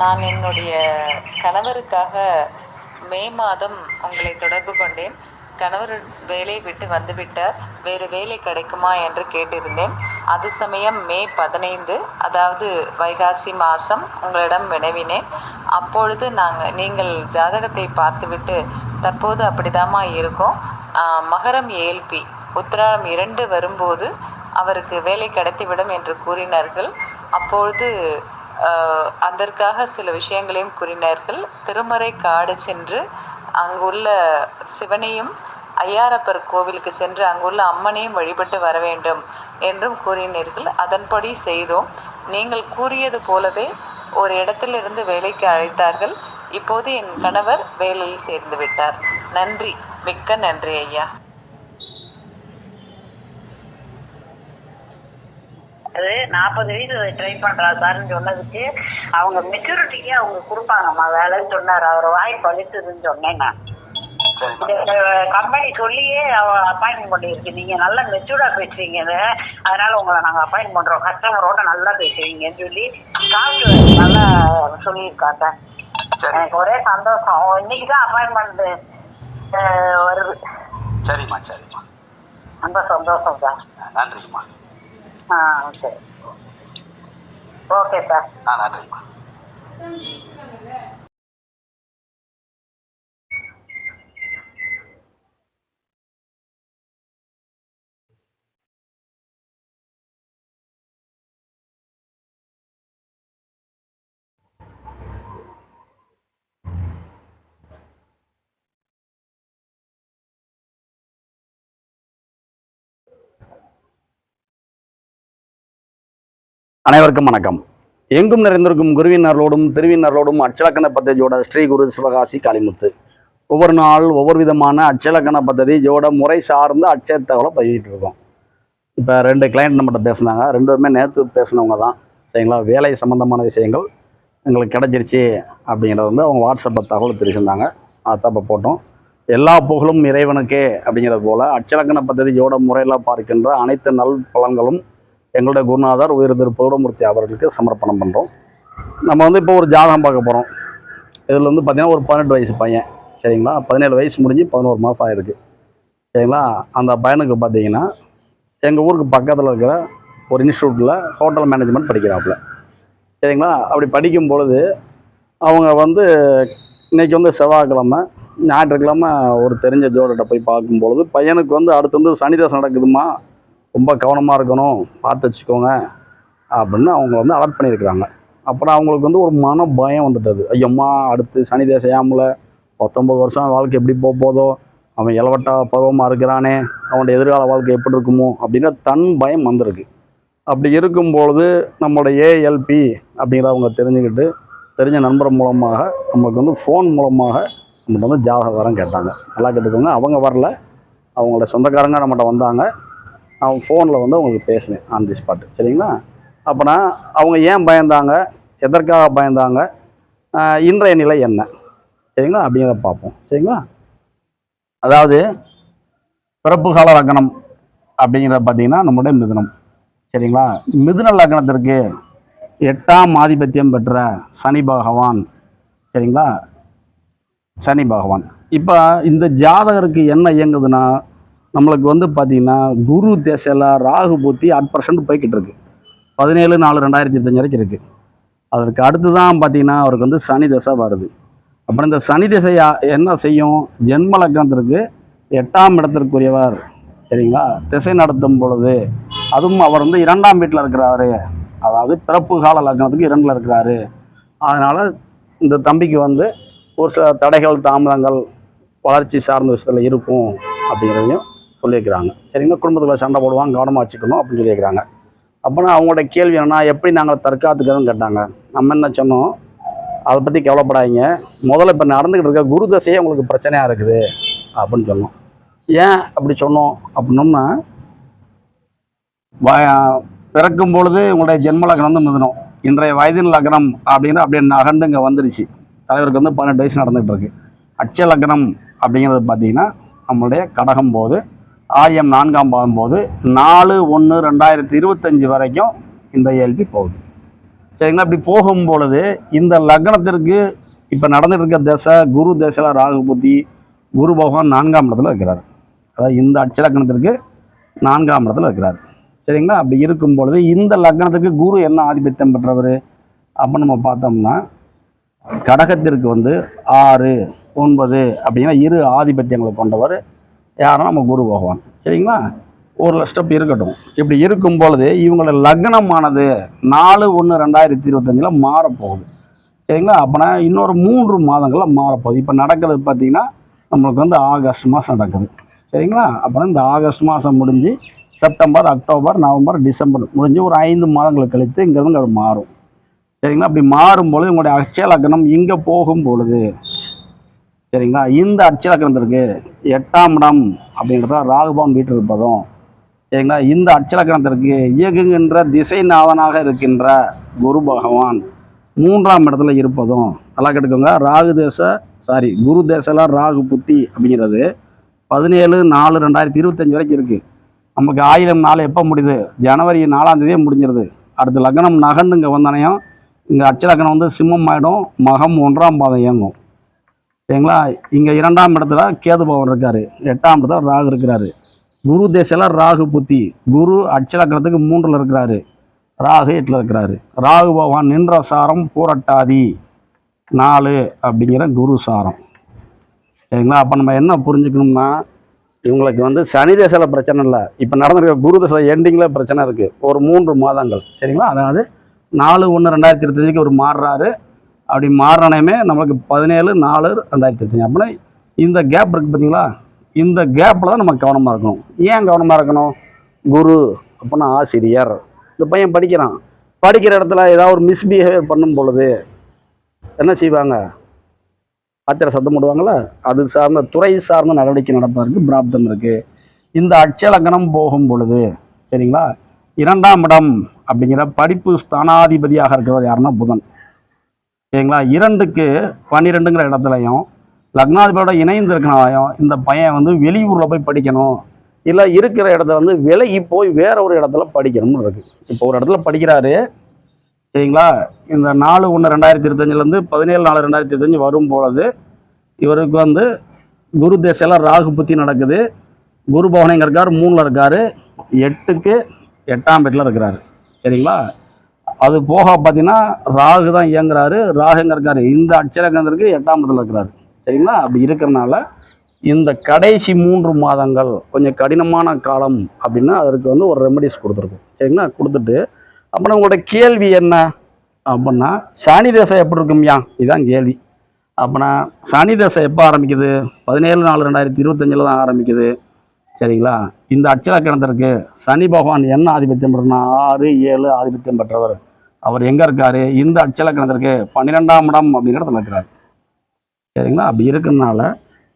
நான் என்னுடைய கணவருக்காக மே மாதம் உங்களை தொடர்பு கொண்டேன். கணவர் வேலையை விட்டு வந்துவிட்டார். வேறு வேலை கிடைக்குமா என்று கேட்டிருந்தேன். அது சமயம் மே பதினைந்து அதாவது வைகாசி மாதம் உங்களிடம் வினவினேன். அப்பொழுது நாங்கள் நீங்கள் ஜாதகத்தை பார்த்துவிட்டு தற்போது அப்படிதாம்மா இருக்கோம். மகரம் ஏல்பி உத்திராடம் இரண்டு வரும்போது அவருக்கு வேலை கிடைத்துவிடும் என்று கூறினார்கள். அப்பொழுது அதற்காக சில விஷயங்களையும் கூறினார்கள். திருமறை காடு சென்று அங்குள்ள சிவனையும் ஐயாரப்பர் கோவிலுக்கு சென்று அங்குள்ள அம்மனையும் வழிபட்டு வர வேண்டும் என்றும் கூறினீர்கள். அதன்படி செய்தோம். நீங்கள் கூறியது போலவே ஒரு இடத்திலிருந்து வேலைக்கு அழைத்தார்கள். இப்போது என் கணவர் வேலையில் சேர்ந்து விட்டார். நன்றி. மிக்க நன்றி ஐயா. அது நாற்பது வயசு ட்ரை பண்றா சார்னு சொன்னதுக்கு அவங்க மெச்சூரிட்டிக்கு அவங்க கொடுப்பாங்கம்மா வேலைன்னு சொன்னார். அவர் வாய் பழித்ததுன்னு சொன்னேன் நான். கம்பெனி சொல்லியே அப்பாயின்மெண்ட் பண்ணியிருக்கு நீங்க நல்லா மெச்சூர்டா பேசுறீங்க அதனால உங்களை நாங்க அப்பாயின்ட் பண்றோம். கஸ்டமரோட நல்லா பேசுவீங்கன்னு சொல்லி டாக்டர் நல்லா சொல்லியிருக்காங்க எனக்கு ஒரே சந்தோஷம். இன்னைக்கு தான் அப்பாயின்மெண்ட் வருது. சரிம்மா சரிம்மா. ரொம்ப சந்தோஷம் சார் நன்றிம்மா. ஆ சரி ஓகே சார். ஆ அனைவருக்கும் வணக்கம். எங்கும் நிறைந்திருக்கும் குருவினர்களோடும் திருவினர்களோடும் அச்சலக்கண பத்ததியோட ஸ்ரீ குரு சிவகாசி காளிமுத்து. ஒவ்வொரு நாள் ஒவ்வொரு விதமான அச்சலக்கண பத்ததி ஜோட முறை சார்ந்து அச்சத்தகவலை பதிவிட்டு இருக்கோம். இப்போ ரெண்டு கிளைண்ட் நம்மகிட்ட பேசினாங்க. ரெண்டுமே நேற்று பேசினவங்க தான். சரிங்களா? வேலை சம்மந்தமான விஷயங்கள் எங்களுக்கு கிடச்சிருச்சு அப்படிங்கிறத வந்து அவங்க வாட்ஸ்அப்பில் தகவல் தெரிவிச்சிருந்தாங்க. அத்தப்போ போட்டோம். எல்லா புகழும் இறைவனுக்கே அப்படிங்கிறது போல் அச்சலக்கண பத்ததியோட முறையில் பார்க்கின்ற அனைத்து நல் பலன்களும் எங்களுடைய குருநாதர் உயிர் திரு பௌடமூர்த்தி அவர்களுக்கு சமர்ப்பணம் பண்ணுறோம் நம்ம வந்து இப்போ ஒரு ஜாதகம் பார்க்க போகிறோம் இதில் வந்து பார்த்திங்கன்னா ஒரு பதினெட்டு வயசு பையன் சரிங்களா? பதினேழு வயசு முடிஞ்சு பதினோரு மாதம் ஆயிருக்கு. சரிங்களா? அந்த பையனுக்கு பார்த்தீங்கன்னா எங்கள் ஊருக்கு பக்கத்தில் இருக்கிற ஒரு இன்ஸ்டியூட்டில் ஹோட்டல் மேனேஜ்மெண்ட் படிக்கிறாப்புல. சரிங்களா? அப்படி படிக்கும் பொழுது அவங்க வந்து இன்றைக்கி வந்து செவ்வாய்க்கிழமை ஞாயிற்றுக்கிழமை ஒரு தெரிஞ்ச ஜோடர்கிட்ட போய் பார்க்கும் பொழுது பையனுக்கு வந்து அடுத்து வந்து சனிதாசம் நடக்குதுமா ரொம்ப கவனமாக இருக்கணும் பார்த்து வச்சுக்கோங்க அப்படின்னு அவங்க வந்து அலர்ட் பண்ணியிருக்கிறாங்க. அப்புறம் அவங்களுக்கு வந்து ஒரு மன பயம் வந்துட்டது. ஐயம்மா அடுத்து சனி தேசையாமல பத்தொம்பது வருஷம் வாழ்க்கை எப்படி போக போதோ அவன் இளவட்டா பருவமாக இருக்கிறானே அவனோட எதிர்கால வாழ்க்கை எப்படி இருக்குமோ அப்படிங்கிற தன் பயம் வந்திருக்கு. அப்படி இருக்கும்பொழுது நம்மளோட ஏஎல்பி அப்படிங்கிறவங்க தெரிஞ்சுக்கிட்டு தெரிஞ்ச நண்பர் மூலமாக நம்மளுக்கு வந்து ஃபோன் மூலமாக நம்மகிட்ட வந்து ஜாதகம் கேட்டாங்க. நல்லா கேட்டுக்கோங்க. அவங்க வரல. அவங்களோட சொந்தக்காரங்க நம்மகிட்ட வந்தாங்க. நான் ஃபோனில் வந்து அவங்களுக்கு பேசினேன் ஆன் தி ஸ்பாட் சரிங்களா? அப்போனா அவங்க ஏன் பயந்தாங்க? எதற்காக பயந்தாங்க? இன்றைய நிலை என்ன? சரிங்களா? அப்படிங்கிறத பார்ப்போம். சரிங்களா? அதாவது பிறப்பு கால லக்னம் அப்படிங்கிறத பார்த்தீங்கன்னா நம்முடைய மிதுனம். சரிங்களா? மிதுன லக்னத்திற்கு எட்டாம் ஆதிபத்தியம் பெற்ற சனி பகவான். சரிங்களா? சனி பகவான். இப்போ இந்த ஜாதகருக்கு என்ன இயங்குதுன்னா நம்மளுக்கு வந்து பார்த்தீங்கன்னா குரு தேசையில் ராகு புத்தி அட் பர்சன்ட் போய்கிட்டு இருக்கு. பதினேழு நாலு ரெண்டாயிரத்தி இருபத்தஞ்சு வரைக்கும் இருக்குது அதற்கு அடுத்து தான் பார்த்தீங்கன்னா அவருக்கு வந்து சனி தசை வருது. அப்புறம் இந்த சனி தசையா என்ன செய்யும்? ஜென்ம லக்கணத்திற்கு எட்டாம் இடத்திற்குரியவர். சரிங்களா? திசை நடத்தும் பொழுது அதுவும் அவர் வந்து இரண்டாம் வீட்டில் இருக்கிறாரு. அதாவது பிறப்பு கால லக்னத்துக்கு இரண்டில் இருக்கிறாரு. அதனால் இந்த தம்பிக்கு வந்து ஒரு சில தடைகள் தாமதங்கள் வளர்ச்சி சார்ந்த விஷயத்தில் இருக்கும் அப்படிங்கிறதையும் சொல்லியிருக்கிறாங்க. சரிங்களா குடும்பத்துக்குள்ள சண்டை போடுவாங்க கவனமாக வச்சுக்கணும் அப்படின்னு சொல்லியிருக்கிறாங்க. அப்போனா அவங்களோட கேள்வி என்னன்னா எப்படி நாங்கள் தற்காத்துக்கிறோம்னு கேட்டாங்க. நம்ம என்ன சொன்னோம்? அதை பற்றி கவலைப்படாதீங்க. முதல்ல இப்போ நடந்துக்கிட்டு இருக்க குரு தசையே உங்களுக்கு பிரச்சனையாக இருக்குது அப்படின்னு சொன்னோம். ஏன் அப்படி சொன்னோம் அப்படின்னோம்னா பிறக்கும் பொழுது உங்களுடைய ஜென்ம லக்னம் வந்து மிதனம் இன்றைய வயதின் லக்னம் அப்படின்னு அப்படியே நகர்ந்து இங்கே வந்துருச்சு. தலைவருக்கு வந்து பதினெட்டு வயசு நடந்துகிட்டு இருக்கு. அட்ச லக்னம் அப்படிங்கிறது பார்த்தீங்கன்னா நம்மளுடைய கடகம் போது ஆயம் நான்காம் பாதம் போது நாலு ஒன்று ரெண்டாயிரத்தி இருபத்தஞ்சி வரைக்கும் இந்த இயல்பி போகுது. சரிங்களா? இப்படி போகும் பொழுது இந்த லக்னத்திற்கு இப்போ நடந்துட்டு இருக்க தசை குரு தசையில் ராகு புத்தி குரு பகவான் நான்காம் இடத்துல இருக்கிறார். அதாவது இந்த அட்சலக்கணத்திற்கு நான்காம் இடத்துல இருக்கிறார். சரிங்களா? அப்படி இருக்கும் பொழுது இந்த லக்னத்துக்கு குரு என்ன ஆதிபத்தியம் பெற்றவர்? அப்போ நம்ம பார்த்தோம்னா கடகத்திற்கு வந்து ஆறு ஒன்பது அப்படின்னா இரு ஆதிபத்தியங்களை கொண்டவர் யாரும் நம்ம குரு பகவான். சரிங்களா? ஒரு ஸ்டெப் இருக்கட்டும். இப்படி இருக்கும் பொழுது இவங்களோட லக்னமானது நாலு ஒன்று ரெண்டாயிரத்தி இருபத்தஞ்சில் மாறப்போகுது. சரிங்களா? அப்போனா இன்னொரு மூன்று மாதங்களில் மாறப்போகுது. இப்போ நடக்கிறது பார்த்திங்கன்னா நம்மளுக்கு வந்து ஆகஸ்ட் மாதம் நடக்குது. சரிங்களா? அப்புறம் இந்த ஆகஸ்ட் மாதம் முடிஞ்சு செப்டம்பர் அக்டோபர் நவம்பர் டிசம்பர் முடிஞ்சு ஒரு ஐந்து மாதங்கள் கழித்து இங்கேருந்து வந்து மாறும். சரிங்களா? அப்படி மாறும்பொழுது உங்களுடைய அட்சய லக்னம் இங்கே போகும் பொழுது சரிங்களா? இந்த அட்சய இருக்கு எட்டாம் இடம் அப்படின்றத ராகுபான் வீட்டில் இருப்பதும் சரிங்களா? இந்த அச்சலக்கணத்திற்கு இயக்குகின்ற திசை திசைநாதனாக இருக்கின்ற குரு பகவான் மூன்றாம் இடத்துல இருப்பதும் நல்லா கேட்டுக்கோங்க. ராகு தேச சாரி குரு தேசலாம் ராகு புத்தி அப்படிங்கிறது பதினேழு நாலு ரெண்டாயிரத்தி இருபத்தஞ்சி வரைக்கும் இருக்குது நமக்கு ஆயிரம் நாள் எப்போ முடியுது? ஜனவரி நாலாம் தேதியே முடிஞ்சிருது. அடுத்து லக்னம் நகர்ந்து இங்கே வந்தனையும் இங்கே அச்சலக்கணம் வந்து சிம்மம் ஆகிடும் மகம் ஒன்றாம் பாதம் இயங்கும். சரிங்களா? இங்கே இரண்டாம் இடத்துல கேது பவன் இருக்காரு. எட்டாம் இடத்துல ராகு இருக்கிறாரு. குரு தேசல ராகு புத்தி. குரு அச்சலக்கணத்துக்கு மூன்றில் இருக்கிறாரு. ராகு எட்டில் இருக்கிறாரு. ராகு பகவான் நின்ற சாரம் பூரட்டாதி. நாலு அப்படிங்கிற குரு சாரம். சரிங்களா? அப்போ நம்ம என்ன புரிஞ்சுக்கணும்னா இவங்களுக்கு வந்து சனி தசையில பிரச்சனை இல்லை. இப்போ நடந்திருக்க குரு தசை எண்டிங்கில் பிரச்சனை இருக்குது ஒரு மூன்று மாதங்கள். சரிங்களா? அதாவது நாலு ஒன்று ரெண்டாயிரத்தி இருபத்தஞ்சுக்கு ஒரு மாறுறாரு. அப்படி மாறினமே நம்மளுக்கு பதினேழு நாலு ரெண்டாயிரத்தி இருபத்தஞ்சு. அப்படின்னா இந்த கேப் இருக்குது பார்த்தீங்களா? இந்த கேப்பில் தான் நம்ம கவனமாக இருக்கணும். ஏன் கவனமாக இருக்கணும்? குரு அப்படின்னா ஆசிரியர். இந்த பையன் படிக்கிறான். படிக்கிற இடத்துல ஏதாவது ஒரு மிஸ்பிஹேவியர் பண்ணும் பொழுது என்ன செய்வாங்க? ஆத்திர சத்தம் போடுவாங்களா அது சார்ந்த துறை சார்ந்த நடவடிக்கை நடப்பதற்கு பிராப்தம் இருக்குது இந்த அச்சலக்கணம் போகும் பொழுது சரிங்களா? இரண்டாம் இடம் அப்படிங்கிற படிப்பு ஸ்தானாதிபதியாக இருக்கிறவர் யாருன்னா புதன். சரிங்களா இரண்டுக்கு பன்னிரெண்டுங்கிற இடத்துலையும் லக்னாதிபதியோட இணைந்து இருக்கனாலையும் இந்த பையன் வந்து வெளியூரில் போய் படிக்கணும். இல்லை இருக்கிற இடத்துல வந்து விலகி போய் வேற ஒரு இடத்துல படிக்கணும்னு இருக்கு. இப்போ ஒரு இடத்துல படிக்கிறாரு. சரிங்களா? இந்த நாலு ஒன்று ரெண்டாயிரத்தி இருபத்தஞ்சிலேருந்து பதினேழு நாலு ரெண்டாயிரத்தி இருபத்தஞ்சி வரும் பொழுது இவருக்கு வந்து குரு தேசையில் ராகு புத்தி நடக்குது. குரு பவன் இருக்கார் மூணில் இருக்கார். எட்டுக்கு எட்டாம் வீட்டில் இருக்கிறாரு. சரிங்களா? அது போக பார்த்தீங்கன்னா ராகு தான் இயங்குறாரு. ராகு எங்கே இருக்காரு. இந்த அட்சரகந்திற்கு எட்டாம் இடத்துல இருக்கிறாரு. சரிங்களா? அப்படி இருக்கிறனால இந்த கடைசி மூன்று மாதங்கள் கொஞ்சம் கடினமான காலம் அப்படின்னா அதற்கு வந்து ஒரு ரெமடிஸ் கொடுத்துருக்கோம். சரிங்களா? கொடுத்துட்டு அப்புறம் உங்களோட கேள்வி என்ன அப்படின்னா சனி தசை எப்படி இருக்கும்யா இதுதான் கேள்வி. அப்படின்னா சனி தசை எப்போ ஆரம்பிக்குது? பதினேழு நாலு ரெண்டாயிரத்தி இருபத்தஞ்சில் தான் ஆரம்பிக்குது. சரிங்களா? இந்த அச்சலக்கணத்திற்கு சனி பகவான் என்ன ஆதிபத்தியம் பெற்றனா ஆறு ஏழு ஆதிபத்தியம் பெற்றவர். அவர் எங்கே இருக்கார்? இந்த அச்சலக்கணத்திற்கு பன்னிரெண்டாம் இடம் அப்படிங்கிற இடத்துல இருக்கிறார். சரிங்களா? அப்படி இருக்கிறதுனால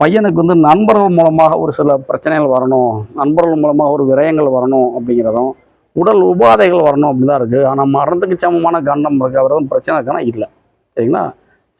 பையனுக்கு வந்து நண்பர்கள் மூலமாக ஒரு சில பிரச்சனைகள் வரணும் நண்பர்கள் மூலமாக ஒரு விரயங்கள் வரணும் அப்படிங்கிறதும் உடல் உபாதைகள் வரணும் அப்படின்னு தான் இருக்குது ஆனால் மரணத்துக்கு சமமான கண்டம் இருக்குது அவர் வந்து பிரச்சனை இருக்கானா? இல்லை. சரிங்களா?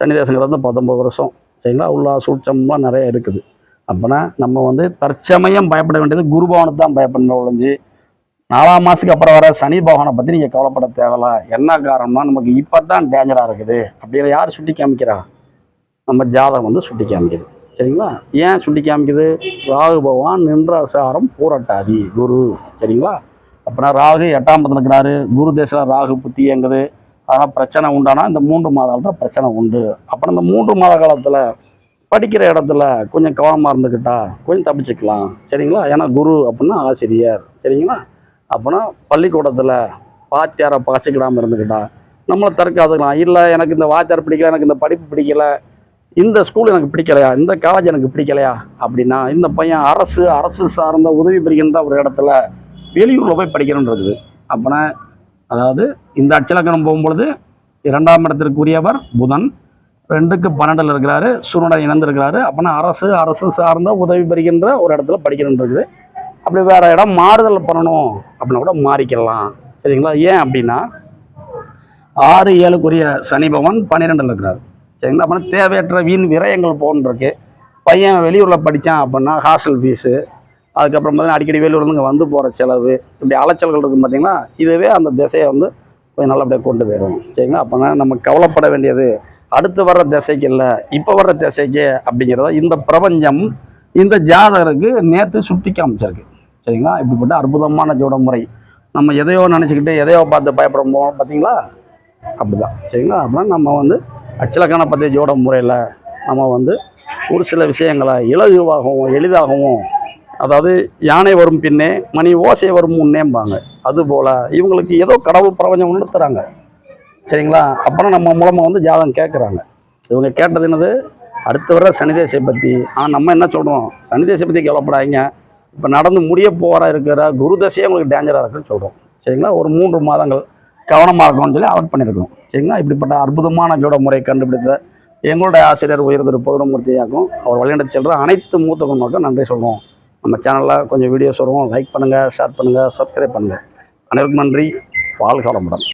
சன்னிதேசங்கிறது வந்து பத்தொம்பது வருஷம். சரிங்களா? உள்ள சூட்சம்லாம் நிறைய இருக்குது. அப்போனா நம்ம வந்து தற்சமயம் பயப்பட வேண்டியது குருபவனத்தை தான் பயப்படணும் ஒழிஞ்சு நாலாம் மாதத்துக்கு அப்புறம் வர சனி பகவானை பற்றி நீங்கள் கவலைப்பட தேவையில்ல. என்ன காரணம்னா நமக்கு இப்போ தான் டேஞ்சராக இருக்குது. அப்படின்னு யார் சுட்டி காமிக்கிறா? நம்ம ஜாதகம் வந்து சுட்டி காமிக்குது. சரிங்களா? ஏன் சுட்டி காமிக்குது? ராகு பகவான் நின்ற சாரம் பூரட்டாதி குரு. சரிங்களா? அப்படின்னா ராகு எட்டாம் பத்தில் இருக்கிறாரு. குரு தேசத்தில் ராகு புத்தி இயங்குது. அதனால் பிரச்சனை உண்டானா இந்த மூன்று மாத காலத்தில் பிரச்சனை உண்டு. அப்புறம் இந்த மூன்று மாத காலத்தில் படிக்கிற இடத்துல கொஞ்சம் கவனமாக இருந்துக்கிட்டா கொஞ்சம் தப்பிச்சுக்கலாம். சரிங்களா? ஏன்னா குரு அப்படின்னா ஆசிரியர். சரிங்களா? அப்போனா பள்ளிக்கூடத்தில் வாத்தியாரை பகச்சிக்கிடாமல் இருந்துக்கிட்டா நம்மளை தற்காத்துக்கலாம் இல்லை எனக்கு இந்த வாத்தியார் பிடிக்கல எனக்கு இந்த படிப்பு பிடிக்கல இந்த ஸ்கூல் எனக்கு பிடிக்கலையா இந்த காலேஜ் எனக்கு பிடிக்கலையா அப்படின்னா இந்த பையன் அரசு அரசு சார்ந்த உதவி பெறுகின்ற ஒரு இடத்துல வெளியூரில் போய் படிக்கணும்னு இருக்குது. அப்போனா அதாவது இந்த அச்சலக்கணம் போகும்பொழுது இரண்டாம் இடத்திற்குரியவர் புதன் ரெண்டுக்கு பன்னெண்டில் இருக்கிறாரு சூரியனுடன் இணைந்திருக்கிறாரு. அப்போனா அரசு அரசு சார்ந்த உதவி பெறுகின்ற ஒரு இடத்துல படிக்கணும்னு இருக்குது. அப்படி வேற இடம் மாறுதல் பண்ணணும் அப்படின்னா கூட மாறிக்கலாம். சரிங்களா? ஏன் அப்படின்னா ஆறு ஏழுக்குரிய சனி பகவான் பன்னிரெண்டில் இருக்கிறார். சரிங்களா? அப்படின்னா தேவையற்ற வீண் விரயங்கள் போன்றிருக்கு. பையன் வெளியூரில் படித்தான் அப்படின்னா ஹாஸ்டல் ஃபீஸு அதுக்கப்புறம் பார்த்தீங்கன்னா அடிக்கடி வெளியூர்ல இங்கே வந்து போகிற செலவு இப்படி அலைச்சல்கள் இருக்கும் பார்த்திங்கன்னா இதுவே அந்த திசையை வந்து கொஞ்சம் நல்லபடியாக கொண்டு போயிடும். சரிங்களா? அப்போனா நம்ம கவலைப்பட வேண்டியது அடுத்து வர்ற திசைக்கு இல்லை இப்போ வர்ற திசைக்கு அப்படிங்கிறத இந்த பிரபஞ்சம் இந்த ஜாதகருக்கு நேற்று சுட்டி காமிச்சிருக்கு. சரிங்களா? இப்படிப்பட்ட அற்புதமான ஜோட முறை. நம்ம எதையோ நினச்சிக்கிட்டு எதையோ பார்த்து பயப்பட போகணும் பார்த்தீங்களா அப்படிதான். சரிங்களா? அப்படின்னா நம்ம வந்து அச்சலக்கான பற்றிய ஜோட முறையில் நம்ம வந்து ஒரு சில விஷயங்களை இலகுவாகவும் எளிதாகவும் அதாவது யானை வரும் பின்னே மணி ஓசை வரும் முன்னேம்பாங்க. அதுபோல் இவங்களுக்கு ஏதோ கடவுள் பிரபஞ்சம் உணர்த்துறாங்க. சரிங்களா? அப்புறம் நம்ம மூலமாக வந்து ஜாதகம் கேட்குறாங்க இவங்க கேட்டது என்னது? அடுத்து வர சனி பற்றி ஆனால் நம்ம என்ன சொல்கிறோம் சனி பற்றி கவலைப்படாதீங்க. இப்போ நடந்து முடிய போகிற இருக்கிற குரு தசையே உங்களுக்கு டேஞ்சராக இருக்குன்னு சொல்கிறோம் சரிங்களா? ஒரு மூன்று மாதங்கள் கவனமாக இருக்கணும்னு சொல்லி அவாய்ட் பண்ணியிருக்கோம் சரிங்களா? இப்படிப்பட்ட அற்புதமான ஜோட முறையை கண்டுபிடித்த எங்களுடைய ஆசிரியர் உயர்ந்திரு திரு அவர் வழிநடத்தி செல்கிற அனைத்து மூத்த குடும்பங்களுக்கும் நன்றி சொல்லுவோம் நம்ம சேனலில் கொஞ்சம் வீடியோஸ் வருவோம் லைக் பண்ணுங்கள் ஷேர் பண்ணுங்கள் சப்ஸ்கிரைப் பண்ணுங்கள் அனைவருக்கும் நன்றி. வாழ்க வளமுடன்.